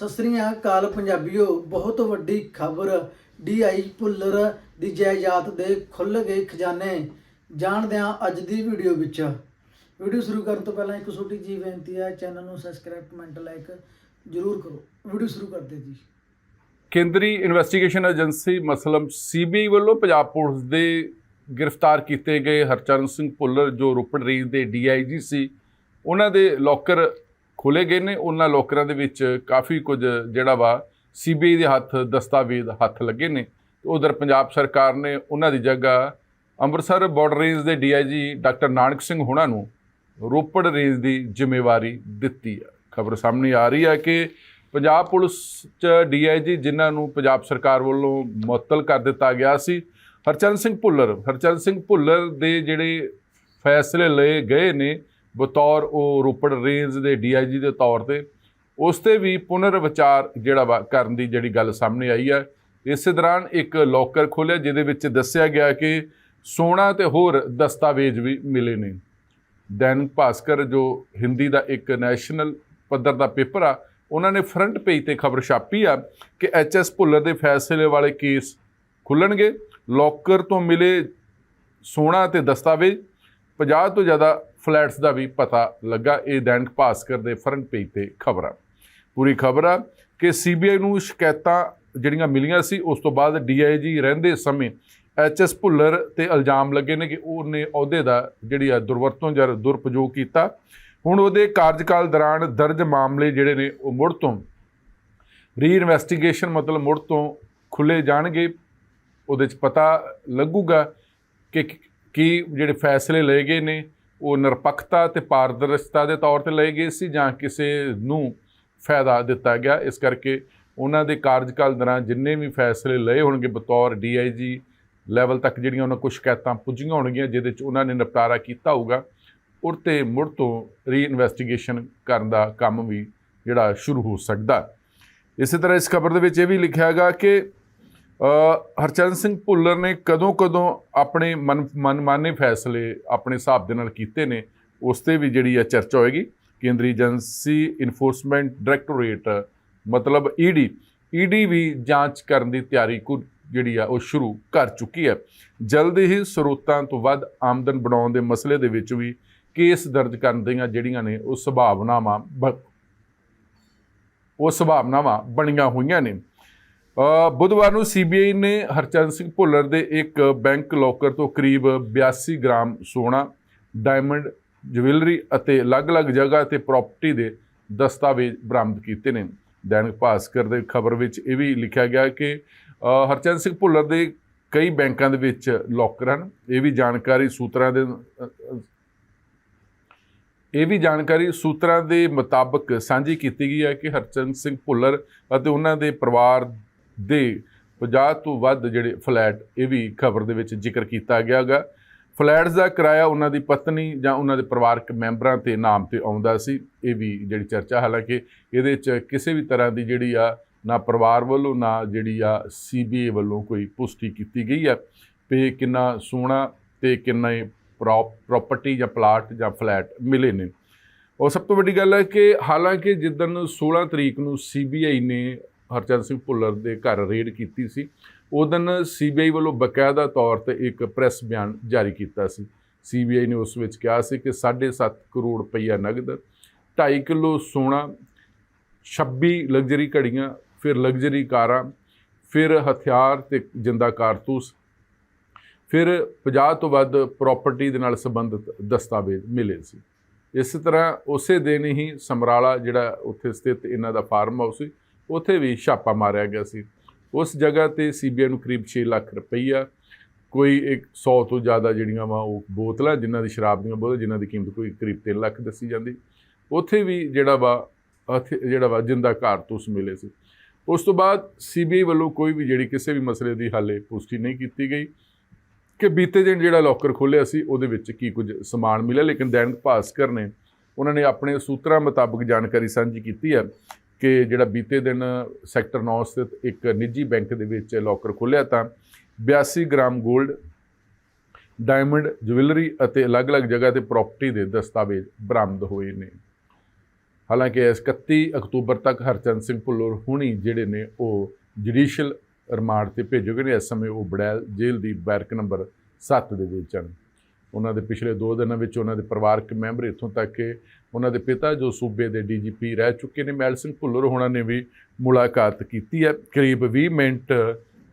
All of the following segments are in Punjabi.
ਸਤਿ ਸ੍ਰੀ ਅਕਾਲ ਪੰਜਾਬੀਓ, ਬਹੁਤ ਵੱਡੀ ਖਬਰ ਡੀਆਈ ਭੁੱਲਰ ਦੀ ਜਾਇਦਾਦ ਦੇ ਖੁੱਲ ਗਏ ਖਜ਼ਾਨੇ, ਜਾਣਦੇ ਹਾਂ ਅੱਜ ਦੀ ਵੀਡੀਓ ਵਿੱਚ। ਵੀਡੀਓ ਸ਼ੁਰੂ ਕਰਨ ਤੋਂ ਪਹਿਲਾਂ ਇੱਕ ਛੋਟੀ ਜੀ ਬੇਨਤੀ ਹੈ, ਚੈਨਲ ਨੂੰ ਸਬਸਕ੍ਰਾਈਬ, ਕਮੈਂਟ, ਲਾਈਕ ਜਰੂਰ ਕਰੋ। ਵੀਡੀਓ ਸ਼ੁਰੂ ਕਰਦੇ ਜੀ। ਕੇਂਦਰੀ ਇਨਵੈਸਟੀਗੇਸ਼ਨ ਏਜੰਸੀ, ਮਸਲਮ ਸੀਬੀਆਈ ਵੱਲੋਂ ਪੰਜਾਬ ਪੁਲਿਸ ਦੇ ਗ੍ਰਿਫਤਾਰ ਕੀਤੇ ਗਏ ਹਰਚਰਨ ਸਿੰਘ ਭੁੱਲਰ, ਜੋ ਰੋਪੜ ਰੇਂਜ ਦੇ ਡੀਆਈਜੀ ਸੀ, ਉਹਨਾਂ ਦੇ ਲੋਕਰ ਖੋਲੇ ਗਏ ਨੇ, ਉਹਨਾਂ ਲੋਕਰਾਂ ਦੇ ਵਿੱਚ ਕਾਫੀ ਕੁਝ ਜਿਹੜਾ ਵਾ ਸੀਬੀਆਈ ਦੇ ਹੱਥ, ਦਸਤਾਵੇਜ਼ ਹੱਥ ਲੱਗੇ ਨੇ। ਉਧਰ ਪੰਜਾਬ ਸਰਕਾਰ ਨੇ ਉਹਨਾਂ ਦੀ ਜਗ੍ਹਾ ਅੰਮ੍ਰਿਤਸਰ ਬਾਰਡਰ ਰੇਂਜ ਦੇ ਡੀਆਈਜੀ ਡਾਕਟਰ ਨਾਨਕ ਸਿੰਘ ਹੁਣਾਂ ਨੂੰ ਰੋਪੜ ਰੇਂਜ ਦੀ ਜ਼ਿੰਮੇਵਾਰੀ ਦਿੱਤੀ ਹੈ। ਖਬਰ ਸਾਹਮਣੇ ਆ ਰਹੀ ਹੈ ਕਿ ਪੰਜਾਬ ਪੁਲਿਸ ਚ ਡੀਆਈਜੀ ਜਿਨ੍ਹਾਂ ਨੂੰ ਪੰਜਾਬ ਸਰਕਾਰ ਵੱਲੋਂ ਮੁਅੱਤਲ ਕਰ ਦਿੱਤਾ ਗਿਆ ਸੀ, ਹਰਚੰਦ ਸਿੰਘ ਭੁੱਲਰ, ਹਰਚੰਦ ਸਿੰਘ ਭੁੱਲਰ ਦੇ ਜਿਹੜੇ ਫੈਸਲੇ ਲਏ ਗਏ ਨੇ ਬਤੌਰ ਉਹ ਰੋਪੜ ਰੇਂਜ ਦੇ ਡੀਆਈਜੀ ਦੇ ਤੌਰ ਤੇ, ਉਸ ਤੇ ਵੀ ਪੁਨਰ ਵਿਚਾਰ ਜਿਹੜਾ ਵਾ ਕਰਨ ਦੀ ਜਿਹੜੀ ਗੱਲ ਸਾਹਮਣੇ ਆਈ ਹੈ। ਇਸੇ ਦੌਰਾਨ ਇੱਕ ਲੋਕਰ ਖੋਲ੍ਹਿਆ ਜਿਹਦੇ ਵਿੱਚ ਦੱਸਿਆ ਗਿਆ ਕਿ ਸੋਨਾ ਤੇ ਹੋਰ ਦਸਤਾਵੇਜ਼ ਵੀ ਮਿਲੇ ਨੇ। ਦੈਨਿਕ ਭਾਸਕਰ, ਜੋ ਹਿੰਦੀ ਦਾ ਇੱਕ ਨੈਸ਼ਨਲ ਪੱਧਰ ਦਾ ਪੇਪਰ ਆ, ਉਹਨਾਂ ਨੇ ਫਰੰਟ ਪੇਜ ਤੇ ਖਬਰ ਛਾਪੀ ਆ ਕਿ ਐਚਐਸ ਭੁੱਲਰ ਦੇ ਫੈਸਲੇ ਵਾਲੇ ਕੇਸ ਖੁੱਲਣਗੇ। ਲੋਕਰ ਤੋਂ ਮਿਲੇ ਸੋਨਾ ਤੇ ਦਸਤਾਵੇਜ਼ 50 ਤੋਂ ਜ਼ਿਆਦਾ ਫਲੈਟਸ ਦਾ ਵੀ ਪਤਾ ਲੱਗਾ। ਇਹ ਦੈਨਿਕ ਭਾਸਕਰ ਦੇ ਫਰੰਟ ਪੇਜ ਤੇ ਖਬਰ। ਆ ਪੂਰੀ ਖਬਰ ਆ ਕਿ ਸੀਬੀਆਈ ਨੂੰ ਸ਼ਿਕਾਇਤਾਂ ਜਿਹੜੀਆਂ ਮਿਲੀਆਂ ਸੀ, ਉਸ ਤੋਂ ਬਾਅਦ ਡੀਆਈਜੀ ਰਹਿੰਦੇ ਸਮੇਂ ਐਚਐਸ ਭੁੱਲਰ ਤੇ ਇਲਜ਼ਾਮ ਲੱਗੇ ਨੇ ਕਿ ਉਹਨੇ ਅਹੁਦੇ ਦਾ ਜਿਹੜੀ ਆ ਦੁਰਵਰਤੋਂ ਜਾਂ ਦੁਰਪਯੋਗ ਕੀਤਾ। ਹੁਣ ਉਹਦੇ ਕਾਰਜਕਾਲ ਦੌਰਾਨ ਦਰਜ ਮਾਮਲੇ ਜਿਹੜੇ ਨੇ, ਉਹ ਮੁੜ ਤੋਂ ਰੀ ਇਨਵੈਸਟੀਗੇਸ਼ਨ ਮਤਲਬ ਮੁੜ ਤੋਂ ਖੁੱਲੇ ਜਾਣਗੇ। ਉਹਦੇ ਚ ਪਤਾ ਲੱਗੂਗਾ ਕਿ ਕੀ ਜਿਹੜੇ ਫੈਸਲੇ ਲਏ ਗਏ ਨੇ, ਉਹ ਨਿਰਪੱਖਤਾ ਤੇ ਪਾਰਦਰਸ਼ਤਾ ਦੇ ਤੌਰ ਤੇ ਲਏ ਗਏ ਸੀ ਜਾਂ ਕਿਸੇ ਨੂੰ ਫਾਇਦਾ ਦਿੱਤਾ ਗਿਆ? ਇਸ ਕਰਕੇ ਉਹਨਾਂ ਦੇ ਕਾਰਜਕਾਲ ਦੌਰਾਨ ਜਿੰਨੇ ਵੀ ਫੈਸਲੇ ਲਏ ਹੋਣਗੇ ਬਤੌਰ ਡੀਆਈਜੀ ਲੈਵਲ ਤੱਕ ਜਿਹੜੀਆਂ ਉਹਨਾਂ ਕੋਲ ਸ਼ਿਕਾਇਤਾਂ ਪੁੱਜੀਆਂ ਹੋਣਗੀਆਂ, ਜਿਹਦੇ ਚ ਉਹਨਾਂ ਨੇ ਨਿਪਟਾਰਾ ਕੀਤਾ ਹੋਊਗਾ ਉਰ ਤੇ ਮੁੜ ਤੋਂ ਰੀਇਨਵੈਸਟੀਗੇਸ਼ਨ ਕਰਨ ਦਾ ਕੰਮ ਵੀ ਜਿਹੜਾ ਸ਼ੁਰੂ ਹੋ ਸਕਦਾ। ਇਸੇ ਤਰ੍ਹਾਂ ਇਸ ਖਬਰ ਦੇ ਵਿੱਚ ਇਹ ਵੀ ਲਿਖਿਆ ਹੈਗਾ ਕਿ ਹਰਚਰਨ ਸਿੰਘ ਭੁੱਲਰ ਨੇ ਕਦੋਂ ਕਦੋਂ ਆਪਣੇ ਮਨ ਮਨਮਾਨੇ ਫੈਸਲੇ ਆਪਣੇ ਹਿਸਾਬ ਦੇ ਨਾਲ ਕੀਤੇ ਨੇ, ਉਸ ਤੇ ਵੀ ਜਿਹੜੀ ਆ ਚਰਚਾ ਹੋਏਗੀ। ਕੇਂਦਰੀ ਏਜੰਸੀ ਇਨਫੋਰਸਮੈਂਟ ਡਾਇਰੈਕਟੋਰੇਟ ਮਤਲਬ ਈਡੀ ਈਡੀ ਵੀ ਜਾਂਚ ਕਰਨ ਦੀ ਤਿਆਰੀ ਕੁ ਜਿਹੜੀ ਆ, ਉਹ ਸ਼ੁਰੂ ਕਰ ਚੁੱਕੀ ਹੈ। ਜਲਦੀ ਹੀ ਸਰੋਤਾਂ ਤੋਂ ਵੱਧ ਆਮਦਨ ਬਣਾਉਣ ਦੇ ਮਸਲੇ ਦੇ ਵਿੱਚ ਵੀ ਕੇਸ ਦਰਜ ਕਰਨ ਦੀਆਂ ਜਿਹੜੀਆਂ ਨੇ, ਉਹ ਸੰਭਾਵਨਾਵਾਂ ਬ- ਉਹ ਸੰਭਾਵਨਾਵਾਂ ਬਣੀਆਂ ਹੋਈਆਂ ਨੇ। ਬੁੱਧਵਾਰ ਨੂੰ ਸੀਬੀਆਈ ਨੇ ਹਰਚਰਨ ਸਿੰਘ ਭੁੱਲਰ ਦੇ ਇੱਕ ਬੈਂਕ ਲੋਕਰ ਤੋਂ ਕਰੀਬ 82 ਗ੍ਰਾਮ ਸੋਨਾ ਡਾਇਮੰਡ ਜਵੈਲਰੀ ਅਤੇ ਅਲੱਗ-ਅਲੱਗ ਜਗ੍ਹਾ ਤੇ ਪ੍ਰਾਪਰਟੀ ਦੇ ਦਸਤਾਵੇਜ਼ ਬਰਾਮਦ ਕੀਤੇ ਨੇ। ਦੈਨਿਕ ਭਾਸਕਰ ਦੇ ਖਬਰ ਵਿੱਚ ਇਹ ਵੀ ਲਿਖਿਆ ਗਿਆ ਕਿ ਅ, ਹਰਚਰਨ ਸਿੰਘ ਭੁੱਲਰ ਦੇ ਕਈ ਬੈਂਕਾਂ ਦੇ ਵਿੱਚ ਲੋਕਰ ਹਨ। ਇਹ ਵੀ ਜਾਣਕਾਰੀ ਸੂਤਰਾਂ ਦੇ ਇਹ ਵੀ ਜਾਣਕਾਰੀ ਸੂਤਰਾਂ ਦੇ ਮੁਤਾਬਕ ਸਾਂਝੀ ਕੀਤੀ ਗਈ ਹੈ ਕਿ ਹਰਚਰਨ ਸਿੰਘ ਭੁੱਲਰ ਅਤੇ ਉਹਨਾਂ ਦੇ ਪਰਿਵਾਰ ਦੇ 50 ਤੋਂ ਵੱਧ ਜਿਹੜੇ ਫਲੈਟ ਇਹ ਵੀ ਖਬਰ ਦੇ ਵਿੱਚ ਜ਼ਿਕਰ ਕੀਤਾ ਗਿਆ ਹੈਗਾ ਫਲੈਟਸ ਦਾ ਕਿਰਾਇਆ ਉਹਨਾਂ ਦੀ ਪਤਨੀ ਜਾਂ ਉਹਨਾਂ ਦੇ ਪਰਿਵਾਰਕ ਮੈਂਬਰਾਂ ਤੇ ਨਾਮ ਤੇ ਆਉਂਦਾ ਸੀ। ਇਹ ਵੀ ਜਿਹੜੀ ਚਰਚਾ ਹਾਲਾਂਕਿ ਇਹਦੇ 'ਚ ਕਿਸੇ ਵੀ ਤਰ੍ਹਾਂ ਦੀ ਜਿਹੜੀ ਆ ਨਾ ਪਰਿਵਾਰ ਵੱਲੋਂ ਨਾ ਜਿਹੜੀ ਆ ਸੀਬੀਏ ਵੱਲੋਂ ਕੋਈ ਪੁਸ਼ਟੀ ਕੀਤੀ ਗਈ ਹੈ ਵੀ ਕਿੰਨਾ ਸੋਨਾ ਤੇ ਕਿੰਨਾ ਪ੍ਰਾਪਰਟੀ ਜਾਂ ਪਲਾਟ ਜਾਂ ਫਲੈਟ ਮਿਲੇ ਨੇ। ਉਹ ਸਭ ਤੋਂ ਵੱਡੀ ਗੱਲ ਹੈ ਕਿ ਹਾਲਾਂਕਿ ਜਿੱਦਣ 16 ਤਰੀਕ ਨੂੰ ਸੀਬੀਆਈ ਨੇ ਹਰਚੰਦ ਸਿੰਘ ਭੁੱਲਰ ਦੇ ਘਰ ਰੇਡ ਕੀਤੀ ਸੀ। ਉਹ ਉਦੋਂ ਸੀਬੀਆਈ ਵੱਲੋਂ ਬਕਾਇਦਾ ਤੌਰ ਤੇ ਇੱਕ ਪ੍ਰੈਸ ਬਿਆਨ ਜਾਰੀ ਕੀਤਾ ਸੀ। ਸੀਬੀਆਈ ਨੇ ਉਸ ਵਿੱਚ ਕਿਹਾ ਸੀ ਕਿ 7.5 ਕਰੋੜ ਰੁਪਈਆ ਨਗਦ 2.5 ਕਿਲੋ ਸੋਨਾ 26 ਲਗਜ਼ਰੀ ਘੜੀਆਂ, ਫਿਰ ਲਗਜ਼ਰੀ ਕਾਰਾਂ, ਫਿਰ ਹਥਿਆਰ ਤੇ ਜਿੰਦਾ ਕਾਰਤੂਸ, ਫਿਰ 50 ਤੋਂ ਵੱਧ ਪ੍ਰਾਪਰਟੀ ਦੇ ਨਾਲ ਸੰਬੰਧਿਤ ਦਸਤਾਵੇਜ਼ ਮਿਲੇ ਸੀ। ਇਸੇ ਤਰ੍ਹਾਂ ਉਸੇ ਦਿਨ ਹੀ ਸਮਰਾਲਾ ਜਿਹੜਾ ਉੱਥੇ ਸਥਿਤ ਇਹਨਾਂ ਦਾ ਫਾਰਮ ਹਾਊਸ ਸੀ ਉੱਥੇ ਵੀ ਛਾਪਾ ਮਾਰਿਆ ਗਿਆ ਸੀ। ਉਸ ਜਗ੍ਹਾ ਤੇ ਸੀਬੀਆਈ ਨੂੰ ਕਰੀਬ 6 ਲੱਖ ਰੁਪਈਆ, ਕੋਈ ਇੱਕ 100 ਤੋਂ ਜ਼ਿਆਦਾ ਜਿਹੜੀਆਂ ਵਾ ਉਹ ਬੋਤਲਾਂ, ਜਿਨ੍ਹਾਂ ਦੀ ਸ਼ਰਾਬ ਦੀਆਂ ਬੋਤਲਾਂ, ਜਿਨ੍ਹਾਂ ਦੀ ਕੀਮਤ ਕੋਈ ਕਰੀਬ 3 ਲੱਖ ਦੱਸੀ ਜਾਂਦੀ। ਉੱਥੇ ਵੀ ਜਿਹੜਾ ਵਾ, ਉੱਥੇ ਜਿਹੜਾ ਵਾ ਜਿੰਦਾ ਕਾਰਤੂਸ ਮਿਲੇ ਸੀ। ਉਸ ਤੋਂ ਬਾਅਦ ਸੀਬੀਆਈ ਵੱਲੋਂ ਕੋਈ ਵੀ ਜਿਹੜੀ ਕਿਸੇ ਵੀ ਮਸਲੇ ਦੀ ਹਾਲੇ ਪੁਸ਼ਟੀ ਨਹੀਂ ਕੀਤੀ ਗਈ ਕਿ ਬੀਤੇ ਦਿਨ ਜਿਹੜਾ ਲੋਕਰ ਖੋਲ੍ਹਿਆ ਸੀ, ਉਹਦੇ ਵਿੱਚ ਕੀ ਕੁਝ ਸਮਾਨ ਮਿਲਿਆ। ਲੇਕਿਨ ਦੈਨਿਕ ਭਾਸਕਰ ਨੇ, ਉਹਨਾਂ ਨੇ ਆਪਣੇ ਸੂਤਰਾਂ ਮੁਤਾਬਕ ਜਾਣਕਾਰੀ ਸਾਂਝੀ ਕੀਤੀ ਹੈ ਕਿ ਜਿਹੜਾ ਬੀਤੇ ਦਿਨ ਸੈਕਟਰ 9 ਸਥਿਤ ਇੱਕ ਨਿੱਜੀ ਬੈਂਕ ਦੇ ਵਿੱਚ ਲੋਕਰ ਖੋਲ੍ਹਿਆ ਤਾਂ 82 ਗ੍ਰਾਮ 골ਡ ਡਾਇਮੰਡ ਜੁਐਲਰੀ ਅਤੇ ਅਲੱਗ-ਅਲੱਗ ਜਗ੍ਹਾ ਤੇ ਪ੍ਰਾਪਰਟੀ ਦੇ ਦਸਤਾਵੇਜ਼ ਬਰਾਮਦ ਹੋਏ ਨੇ। ਹਾਲਾਂਕਿ ਇਸ 31 ਅਕਤੂਬਰ ਤੱਕ ਹਰਚੰਦ ਸਿੰਘ ਭੁੱਲਰ ਹੁਣੀ ਜਿਹੜੇ ਨੇ ਉਹ ਜੁਡੀਸ਼ੀਅਲ ਰਿਮਾਂਡ ਤੇ ਭੇਜੇ ਗਏ ਨੇ, ਇਸ ਸਮੇਂ ਉਹ ਬੜੈਲ ਜੇਲ੍ਹ ਦੀ ਬੈਰਕ ਨੰਬਰ 7 ਦੇ ਵਿੱਚ ਹਨ। ਉਹਨਾਂ ਦੇ ਪਿਛਲੇ 2 ਦਿਨਾਂ ਵਿੱਚ ਉਹਨਾਂ ਦੇ ਪਰਿਵਾਰਕ ਮੈਂਬਰ ਇੱਥੋਂ ਤੱਕ ਕਿ ਉਹਨਾਂ ਦੇ ਪਿਤਾ ਜੋ ਸੂਬੇ ਦੇ ਡੀਜੀਪੀ ਰਹਿ ਚੁੱਕੇ ਨੇ ਮੈਲ ਸਿੰਘ ਭੁੱਲਰ ਹੋਣਾ ਨੇ ਵੀ ਮੁਲਾਕਾਤ ਕੀਤੀ ਹੈ। ਕਰੀਬ 20 ਮਿੰਟ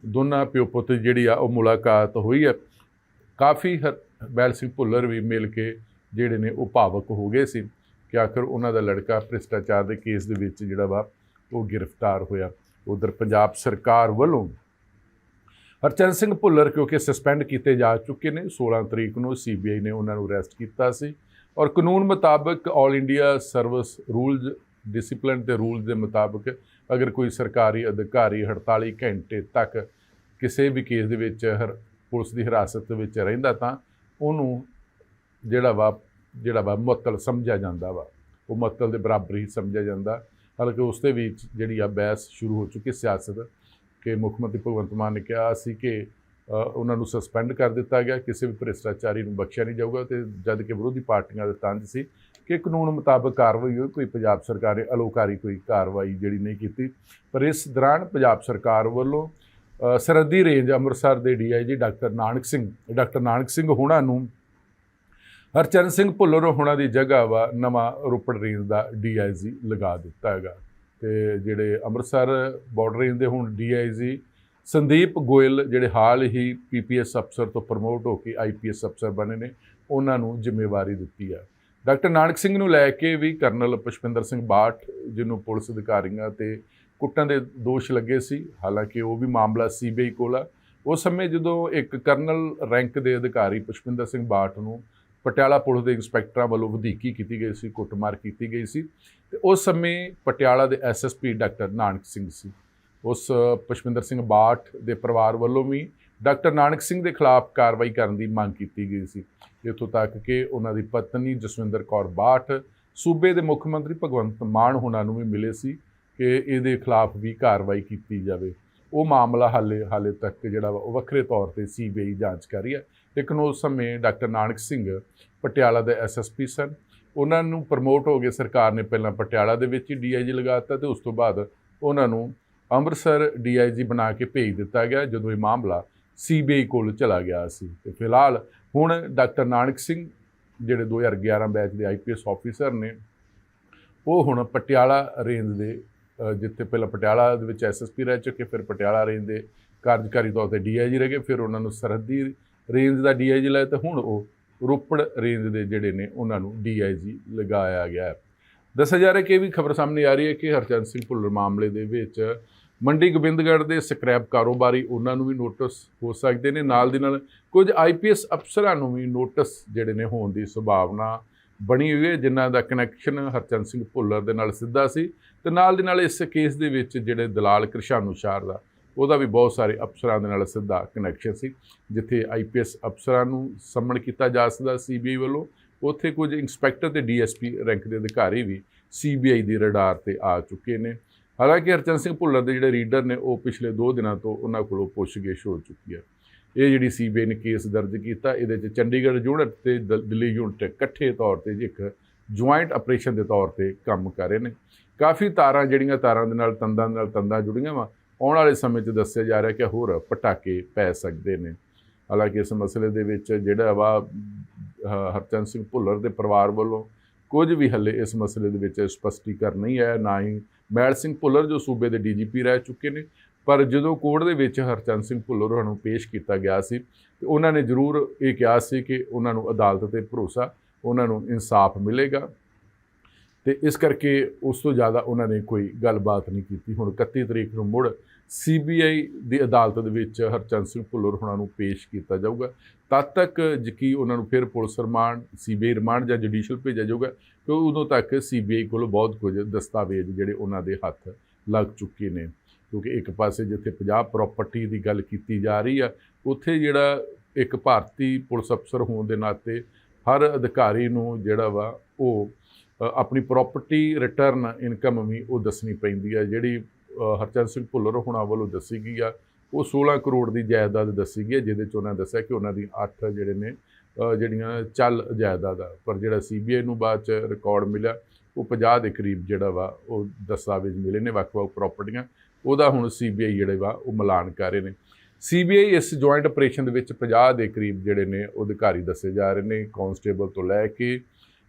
ਦੋਨਾਂ ਪਿਓ ਪੁੱਤ ਜਿਹੜੀ ਆ, ਉਹ ਮੁਲਾਕਾਤ ਹੋਈ ਹੈ। ਕਾਫੀ ਹਰ- ਮੈਲ ਸਿੰਘ ਭੁੱਲਰ ਵੀ ਮਿਲ ਕੇ ਜਿਹੜੇ ਨੇ, ਉਹ ਭਾਵਕ ਹੋ ਗਏ ਸੀ ਕਿ ਆਖਰ ਉਹਨਾਂ ਦਾ ਲੜਕਾ ਭ੍ਰਿਸ਼ਟਾਚਾਰ ਦੇ ਕੇਸ ਦੇ ਵਿੱਚ ਜਿਹੜਾ ਵਾ, ਉਹ ਗ੍ਰਿਫਤਾਰ ਹੋਇਆ। ਉਧਰ ਪੰਜਾਬ ਸਰਕਾਰ ਵੱਲੋਂ ਹਰਚੰਦ ਸਿੰਘ ਭੁੱਲਰ ਕਿਉਂਕਿ ਸਸਪੈਂਡ ਕੀਤੇ ਜਾ ਚੁੱਕੇ ਨੇ 16 ਤਰੀਕ ਨੂੰ ਸੀਬੀਆਈ ਨੇ ਉਹਨਾਂ ਨੂੰ ਅਰੈਸਟ ਕੀਤਾ ਸੀ। ਔਰ ਕਾਨੂੰਨ ਮੁਤਾਬਕ 올 ਇੰਡੀਆ ਸਰਵਿਸ ਰੂਲਸ ਡਿਸਪਲਿਨ ਤੇ ਰੂਲਸ ਦੇ ਮੁਤਾਬਕ ਅਗਰ ਕੋਈ ਸਰਕਾਰੀ ਅਧਿਕਾਰੀ 48 ਘੰਟੇ ਤੱਕ ਕਿਸੇ ਵੀ ਕੇਸ ਦੇ ਵਿੱਚ ਹਰ, ਪੁਲਿਸ ਦੀ ਹਿਰਾਸਤ ਵਿੱਚ ਰਹਿੰਦਾ ਤਾਂ ਉਹਨੂੰ ਜਿਹੜਾ ਵਾ ਜਿਹੜਾ ਵਾ ਮੁਅੱਤਲ ਸਮਝਿਆ ਜਾਂਦਾ ਵਾ। ਉਹ ਮੁਅੱਤਲ ਦੇ ਬਰਾਬਰ ਹੀ ਸਮਝਿਆ ਜਾਂਦਾ। ਹਾਲਾਂਕਿ ਉਸ ਦੇ ਵਿੱਚ ਜਿਹੜੀ ਆ ਬਹਿਸ ਸ਼ੁਰੂ ਹੋ ਚੁੱਕੀ ਸਿਆਸਤ, ਕਿ ਮੁੱਖ ਮੰਤਰੀ ਭਗਵੰਤ ਮਾਨ ਨੇ ਕਿਹਾ ਸੀ ਕਿ ਉਹਨਾਂ ਨੂੰ ਸਸਪੈਂਡ ਕਰ ਦਿੱਤਾ ਗਿਆ। ਕਿਸੇ ਵੀ ਭ੍ਰਿਸ਼ਟਾਚਾਰੀ ਨੂੰ ਬਖਸ਼ਿਆ ਨਹੀਂ ਜਾਊਗਾ ਤੇ ਜਦ ਕਿ ਵਿਰੋਧੀ ਪਾਰਟੀਆਂ ਦੇ ਤੰਜ ਸੀ ਕਿ ਕਾਨੂੰਨ ਮੁਤਾਬਕ ਕਾਰਵਾਈ ਹੋਈ। ਕੋਈ ਪੰਜਾਬ ਸਰਕਾਰ ਨੇ ਅਲੋਕਾਰੀ ਕੋਈ ਕਾਰਵਾਈ ਜਿਹੜੀ ਨਹੀਂ ਕੀਤੀ। ਪਰ ਇਸ ਦੌਰਾਨ ਪੰਜਾਬ ਸਰਕਾਰ ਵੱਲੋਂ ਸਰਹੱਦੀ ਰੇਂਜ ਅੰਮ੍ਰਿਤਸਰ ਦੇ DIG doctor Nanak Singh, doctor Nanak Singh ਹੋਣਾ ਨੂੰ ਹਰਚਰਨ ਸਿੰਘ ਭੁੱਲਰ ਹੋਣਾ ਦੀ ਜਗ੍ਹਾ ਵਾ ਨਵਾਂ ਰੋਪੜ ਰੇਂਜ ਦਾ ਡੀਆਈਜੀ ਲਗਾ ਦਿੱਤਾ ਹੈਗਾ। ਤੇ ਜਿਹੜੇ ਅੰਮ੍ਰਿਤਸਰ ਬਾਰਡਰ ਰੇਂਜ ਦੇ ਹੁਣ ਡੀਆਈਜੀ ਸੰਦੀਪ ਗੋਇਲ ਜਿਹੜੇ ਹਾਲ ਹੀ ਪੀਪੀਐਸ ਅਫਸਰ ਤੋਂ ਪ੍ਰਮੋਟ ਹੋ ਕੇ ਆਈਪੀਐਸ ਅਫਸਰ ਬਣੇ ਨੇ, ਉਹਨਾਂ ਨੂੰ ਜ਼ਿੰਮੇਵਾਰੀ ਦਿੱਤੀ ਆ। ਡਾਕਟਰ ਨਾਨਕ ਸਿੰਘ ਨੂੰ ਲੈ ਕੇ ਵੀ ਕਰਨਲ ਪੁਸ਼ਪਿੰਦਰ ਸਿੰਘ ਬਾਠ, ਜਿਹਨੂੰ ਪੁਲਿਸ ਅਧਿਕਾਰੀਆਂ ਤੇ ਕੁੱਟਾਂ ਦੇ ਦੋਸ਼ ਲੱਗੇ ਸੀ, ਹਾਲਾਂਕਿ ਉਹ ਵੀ ਮਾਮਲਾ ਸੀਬੀਆਈ ਕੋਲ ਆ। ਉਸ ਸਮੇਂ ਜਦੋਂ ਇੱਕ ਕਰਨਲ ਰੈਂਕ ਦੇ ਅਧਿਕਾਰੀ ਪੁਸ਼ਪਿੰਦਰ ਸਿੰਘ ਬਾਠ ਨੂੰ ਪਟਿਆਲਾ ਪੁਲਿਸ ਦੇ ਇੰਸਪੈਕਟਰਾਂ ਵੱਲੋਂ ਵਧੀਕੀ ਕੀਤੀ ਗਈ ਸੀ, ਕੁੱਟਮਾਰ ਕੀਤੀ ਗਈ ਸੀ, ਤੇ ਉਸ ਸਮੇਂ ਪਟਿਆਲਾ ਦੇ ਐਸਐਸਪੀ ਡਾਕਟਰ ਨਾਨਕ ਸਿੰਘ ਸੀ। ਉਸ ਪੁਸ਼ਪਿੰਦਰ ਸਿੰਘ ਬਾਠ ਦੇ ਪਰਿਵਾਰ ਵੱਲੋਂ ਵੀ ਡਾਕਟਰ ਨਾਨਕ ਸਿੰਘ ਦੇ ਖਿਲਾਫ ਕਾਰਵਾਈ ਕਰਨ ਦੀ ਮੰਗ ਕੀਤੀ ਗਈ ਸੀ। ਇੱਥੋਂ ਤੱਕ ਕਿ ਉਹਨਾਂ ਦੀ ਪਤਨੀ ਜਸਵਿੰਦਰ ਕੌਰ ਬਾਠ, ਸੂਬੇ ਦੇ ਮੁੱਖ ਮੰਤਰੀ ਭਗਵੰਤ ਮਾਨ ਹੋਣਾ ਨੂੰ ਵੀ ਮਿਲੇ ਸੀ ਕਿ ਇਹਦੇ ਖਿਲਾਫ ਵੀ ਕਾਰਵਾਈ ਕੀਤੀ ਜਾਵੇ। ਉਹ ਮਾਮਲਾ ਹਾਲੇ ਹਾਲੇ ਤੱਕ ਜਿਹੜਾ ਵਾ ਉਹ ਵੱਖਰੇ ਤੌਰ ਤੇ ਸੀਬੀਆਈ ਜਾਂਚ ਕਰ ਰਹੀ ਹੈ। ਲੇਕਿਨ ਉਸ ਸਮੇਂ ਡਾਕਟਰ ਨਾਨਕ ਸਿੰਘ ਪਟਿਆਲਾ ਦੇ ਐਸਐਸਪੀ ਸਨ। ਉਹਨਾਂ ਨੂੰ ਪ੍ਰਮੋਟ ਹੋ ਗਏ ਸਰਕਾਰ ਨੇ ਪਹਿਲਾਂ ਪਟਿਆਲਾ ਦੇ ਵਿੱਚ ਹੀ ਡੀਆਈਜੀ ਲਗਾਤਾ ਤੇ ਉਸ ਤੋਂ ਬਾਅਦ ਉਹਨਾਂ ਨੂੰ ਅੰਮ੍ਰਿਤਸਰ ਡੀਆਈਜੀ ਬਣਾ ਕੇ ਭੇਜ ਦਿੱਤਾ ਗਿਆ ਜਦੋਂ ਇਹ ਮਾਮਲਾ ਸੀਬੀਆਈ ਕੋਲ ਚਲਾ ਗਿਆ ਸੀ। ਤੇ ਫਿਲਹਾਲ ਹੁਣ ਡਾਕਟਰ ਨਾਨਕ ਸਿੰਘ, ਜਿਹੜੇ 2011 ਬੈਚ ਦੇ ਆਈਪੀਐਸ ਆਫੀਸਰ ਨੇ, ਉਹ ਹੁਣ ਪਟਿਆਲਾ ਰੇਂਜ ਦੇ ਜਿੱਥੇ ਪਹਿਲਾਂ ਪਟਿਆਲਾ ਦੇ ਵਿੱਚ ਐਸਐਸਪੀ ਰਹਿ ਚੁੱਕੇ, ਫਿਰ ਪਟਿਆਲਾ ਰੇਂਜ ਦੇ ਕਾਰਜਕਾਰੀ ਤੌਰ ਤੇ ਡੀਆਈਜੀ ਰਹਿ ਗਏ, ਫਿਰ ਉਹਨਾਂ ਨੂੰ ਸਰਹੱਦੀ ਰੇਂਜ ਦਾ ਡੀਆਈਜੀ ਲਾਇਆ ਤੇ ਹੁਣ ਉਹ ਰੋਪੜ ਰੇਂਜ ਦੇ ਜਿਹੜੇ ਨੇ, ਉਹਨਾਂ ਨੂੰ ਡੀਆਈਜੀ ਲਗਾਇਆ ਗਿਆ ਦੱਸਿਆ ਜਾ ਰਿਹਾ ਕਿ ਇਹ ਵੀ ਖਬਰ ਸਾਹਮਣੇ ਆ ਰਹੀ ਹੈ ਕਿ ਹਰਚੰਦ ਸਿੰਘ ਭੁੱਲਰ ਮਾਮਲੇ ਦੇ ਵਿੱਚ ਮੰਡੀ ਗੋਬਿੰਦਗੜ੍ਹ ਦੇ ਸਕ੍ਰੈਪ ਕਾਰੋਬਾਰੀ ਉਹਨਾਂ ਨੂੰ ਵੀ ਨੋਟਿਸ ਹੋ ਸਕਦੇ ਨੇ। ਨਾਲ ਦੀ ਨਾਲ ਕੁਝ ਆਈਪੀਐਸ ਅਫਸਰਾਂ ਨੂੰ ਵੀ ਨੋਟਿਸ ਜਿਹੜੇ ਨੇ ਹੋਣ ਦੀ ਸੰਭਾਵਨਾ ਬਣੀ ਹੋਈ ਹੈ, ਜਿਨ੍ਹਾਂ ਦਾ ਕਨੈਕਸ਼ਨ ਹਰਚੰਦ ਸਿੰਘ ਭੁੱਲਰ ਦੇ ਨਾਲ ਸਿੱਧਾ ਸੀ ਤੇ ਨਾਲ ਦੀ ਨਾਲ ਇਸ ਕੇਸ ਦੇ ਵਿੱਚ ਜਿਹੜੇ ਦਲਾਲ ਕ੍ਰਿਸ਼ਾਨੂ ਸ਼ਾਰ ਦਾ, ਉਹਦਾ ਵੀ ਬਹੁਤ ਸਾਰੇ ਅਫਸਰਾਂ ਦੇ ਨਾਲ ਸਿੱਧਾ ਕਨੈਕਸ਼ਨ ਸੀ, ਜਿੱਥੇ ਆਈਪੀਐਸ ਅਫਸਰਾਂ ਨੂੰ ਸੰਮਣ ਕੀਤਾ ਜਾ ਸਕਦਾ ਸੀਬੀਆਈ ਵੱਲੋਂ ਉੱਥੇ ਕੁਝ ਇੰਸਪੈਕਟਰ ਤੇ ਡੀਐਸਪੀ ਰੈਂਕ ਦੇ ਅਧਿਕਾਰੀ ਵੀ ਸੀਬੀਆਈ ਦੀ ਰਡਾਰ ਤੇ ਆ ਚੁੱਕੇ ਨੇ। ਹਾਲਾਂਕਿ ਹਰਚੰਦ ਸਿੰਘ ਭੁੱਲਰ ਦੇ ਜਿਹੜੇ ਰੀਡਰ ਨੇ, ਉਹ ਪਿਛਲੇ 2 ਦਿਨਾਂ ਤੋਂ ਉਹਨਾਂ ਕੋਲੋਂ ਪੁੱਛਗਿੱਛ ਹੋ ਚੁੱਕੀ ਹੈ ਇਹ ਜਿਹੜੀ ਸੀਬੀਆਈ ਨੇ ਕੇਸ ਦਰਜ ਕੀਤਾ, ਇਹਦੇ 'ਚ ਚੰਡੀਗੜ੍ਹ ਯੂਨਿਟ ਤੇ ਦ- ਦਿੱਲੀ ਯੂਨਿਟ ਇਕੱਠੇ ਤੌਰ ਤੇ ਇੱਕ ਜੁਆਇੰਟ ਆਪਰੇਸ਼ਨ ਦੇ ਤੌਰ ਤੇ ਕੰਮ ਕਰ ਰਹੇ ਨੇ। ਕਾਫੀ ਤਾਰਾਂ ਜਿਹੜੀਆਂ ਤਾਰਾਂ ਦੇ ਨਾਲ, ਤੰਦਾਂ ਦੇ ਨਾਲ ਤੰਦਾਂ ਜੁੜੀਆਂ ਵਾ, ਆਉਣ ਵਾਲੇ ਸਮੇਂ 'ਚ ਦੱਸਿਆ ਜਾ ਰਿਹਾ ਕਿ ਹੋਰ ਪਟਾਕੇ ਪੈ ਸਕਦੇ ਨੇ। ਹਾਲਾਂਕਿ ਇਸ ਮਸਲੇ ਦੇ ਵਿੱਚ ਜਿਹੜਾ ਵਾ, ਹ- ਹਰਚੰਦ ਸਿੰਘ ਭੁੱਲਰ ਦੇ ਪਰਿਵਾਰ ਵੱਲੋਂ ਕੁਝ ਵੀ ਹੱਲੇ ਇਸ ਮਸਲੇ ਦੇ ਵਿੱਚ ਸਪਸ਼ਟੀਕਰਨ ਨਹੀਂ ਆਇਆ, ਨਾ ਹੀ ਮਹਿਲ ਸਿੰਘ ਭੁੱਲਰ ਜੋ ਸੂਬੇ ਦੇ ਡੀਜੀਪੀ ਰਹਿ ਚੁੱਕੇ ਨੇ, ਪਰ ਜਦੋਂ ਕੋਰਟ ਦੇ ਵਿੱਚ ਹਰਚੰਦ ਸਿੰਘ ਭੁੱਲਰ ਉਹਨਾਂ ਨੂੰ ਪੇਸ਼ ਕੀਤਾ ਗਿਆ ਸੀ, ਤੇ ਉਹਨਾਂ ਨੇ ਜ਼ਰੂਰ ਇਹ ਕਿਹਾ ਸੀ ਕਿ ਉਹਨਾਂ ਨੂੰ ਅਦਾਲਤ ਤੇ ਭਰੋਸਾ, ਉਹਨਾਂ ਨੂੰ ਇਨਸਾਫ ਮਿਲੇਗਾ। ਤੇ ਇਸ ਕਰਕੇ ਉਸ ਤੋਂ ਜ਼ਿਆਦਾ ਉਹਨਾਂ ਨੇ ਕੋਈ ਗੱਲਬਾਤ ਨਹੀਂ ਕੀਤੀ। ਹੁਣ 31 ਤਰੀਕ ਨੂੰ ਮੁੜ ਸੀਬੀਆਈ ਦੀ ਅਦਾਲਤ ਦੇ ਵਿੱਚ ਹਰਚੰਦ ਸਿੰਘ ਭੁੱਲਰ ਹੋਣਾ ਨੂੰ ਪੇਸ਼ ਕੀਤਾ ਜਾਊਗਾ। ਤਦ ਤੱਕ ਜਕੀ ਉਹਨਾਂ ਨੂੰ ਫਿਰ ਪੁਲਿਸ ਰਿਮਾਂਡ, ਸੀਬੀਆਈ ਰਿਮਾਂਡ ਜਾਂ ਜੁਡੀਸ਼ੀਅਲ ਭੇਜਿਆ ਜਾਊਗਾ ਕਿ ਉਦੋਂ ਤੱਕ ਸੀਬੀਆਈ ਕੋਲ ਬਹੁਤ ਕੁਝ ਦਸਤਾਵੇਜ਼ ਜਿਹੜੇ ਉਹਨਾਂ ਦੇ ਹੱਥ ਲੱਗ ਚੁੱਕੇ ਨੇ। ਕਿਉਂਕਿ ਇੱਕ ਪਾਸੇ ਜਿੱਥੇ ਪੰਜਾਬ ਪ੍ਰਾਪਰਟੀ ਦੀ ਗੱਲ ਕੀਤੀ ਜਾ ਰਹੀ ਆ, ਉੱਥੇ ਜਿਹੜਾ ਇੱਕ ਭਾਰਤੀ ਪੁਲਿਸ ਅਫਸਰ ਹੋਣ ਦੇ ਨਾਤੇ ਹਰ ਅਧਿਕਾਰੀ ਨੂੰ ਜਿਹੜਾ ਵਾ ਉਹ ਆਪਣੀ ਪ੍ਰਾਪਰਟੀ ਰਿਟਰਨ ਇਨਕਮ ਵੀ ਉਹ ਦੱਸਣੀ ਪੈਂਦੀ ਆ, ਜਿਹੜੀ ਹਰਚੰਦ ਸਿੰਘ ਭੁੱਲਰ ਹੁਣਾਂ ਵੱਲੋਂ ਦੱਸੀ ਗਈ ਆ। ਉਹ 16 ਕਰੋੜ ਦੀ ਜਾਇਦਾਦ ਦੱਸੀ ਗਈ ਹੈ ਜਿਹਦੇ ਚ ਉਹਨਾਂ ਦੱਸਿਆ ਕਿ ਉਹਨਾਂ ਦੀ 8 ਜਿਹੜੇ ਨੇ ਜਿਹੜੀਆਂ ਚੱਲ ਜਾਇਦਾਦ ਆ। ਪਰ ਜਿਹੜਾ ਸੀਬੀਆਈ ਨੂੰ ਬਾਅਦ ਚ ਰਿਕਾਰਡ ਮਿਲਿਆ, ਉਹ 50 ਦੇ ਕਰੀਬ ਜਿਹੜਾ ਵਾ, ਉਹ ਦਸਤਾਵੇਜ਼ ਮਿਲੇ ਨੇ, ਵੱਖ-ਵੱਖ ਪ੍ਰਾਪਰਟੀਆਂ ਉਹਦਾ ਹੁਣ ਸੀਬੀਆਈ ਜਿਹੜੇ ਵਾ, ਉਹ ਮਿਲਾਨ ਕਰ ਰਹੇ ਨੇ। ਸੀਬੀਆਈ ਇਸ ਜੁਆਇੰਟ ਆਪਰੇਸ਼ਨ ਦੇ ਵਿੱਚ 50 ਦੇ ਕਰੀਬ ਜਿਹੜੇ ਨੇ, ਉਹ ਅਧਿਕਾਰੀ ਦੱਸੇ ਜਾ ਰਹੇ ਨੇ। ਕਾਂਸਟੇਬਲ ਤੋਂ ਲੈ ਕੇ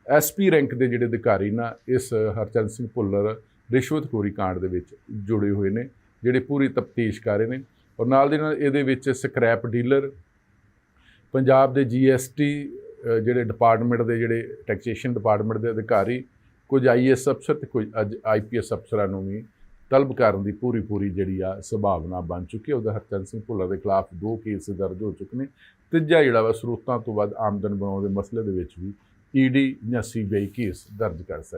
ਐਸਪੀ ਰੈਂਕ ਦੇ ਜਿਹੜੇ ਅਧਿਕਾਰੀ ਨਾ, ਇਸ ਹਰਚੰਦ ਸਿੰਘ ਭੁੱਲਰ ਰਿਸ਼ਵਤਖੋਰੀ ਕਾਂਡ ਦੇ ਵਿੱਚ ਜੁੜੇ ਹੋਏ ਨੇ, ਜਿਹੜੇ ਪੂਰੀ ਤਫਤੀਸ਼ ਕਰ ਰਹੇ ਨੇ ਔਰ ਨਾਲ ਦੇ ਨਾਲ ਇਹਦੇ ਵਿੱਚ ਸਕ੍ਰੈਪ ਡੀਲਰ, ਪੰਜਾਬ ਦੇ ਜੀਐਸਟੀ ਜਿਹੜੇ ਡਿਪਾਰਟਮੈਂਟ ਦੇ ਜਿਹੜੇ ਟੈਕਸੇਸ਼ਨ ਡਿਪਾਰਟਮੈਂਟ ਦੇ ਅਧਿਕਾਰੀ, ਕੁਝ ਆਈਐਸ ਅਫਸਰ ਤੇ ਕੁਝ ਅੱਜ ਆਈਪੀਐਸ ਅਫਸਰਾਂ ਨੂੰ ਵੀ ਤਲਬ ਕਰਨ ਦੀ ਪੂਰੀ ਪੂਰੀ ਜਿਹੜੀ ਆ ਸੰਭਾਵਨਾ ਬਣ ਚੁੱਕੀ ਹੈ। ਉਹਦਾ ਹਰਚੰਦ ਸਿੰਘ ਭੁੱਲਰ ਦੇ ਖਿਲਾਫ ਦੋ ਕੇਸ ਦਰਜ ਹੋ ਚੁੱਕੇ ਨੇ। ਤੀਜਾ ਜਿਹੜਾ ਵਾ, ਸਰੋਤਾਂ ਤੋਂ ਵੱਧ ਆਮਦਨ ਬਣਾਉਣ ਦੇ ਮਸਲੇ ਦੇ ਵਿੱਚ ਵੀ ਈਡੀ ਜਾਂ ਸੀਬੀਆਈ ਕੇਸ ਦਰਜ ਕਰ ਸਕਦੀ।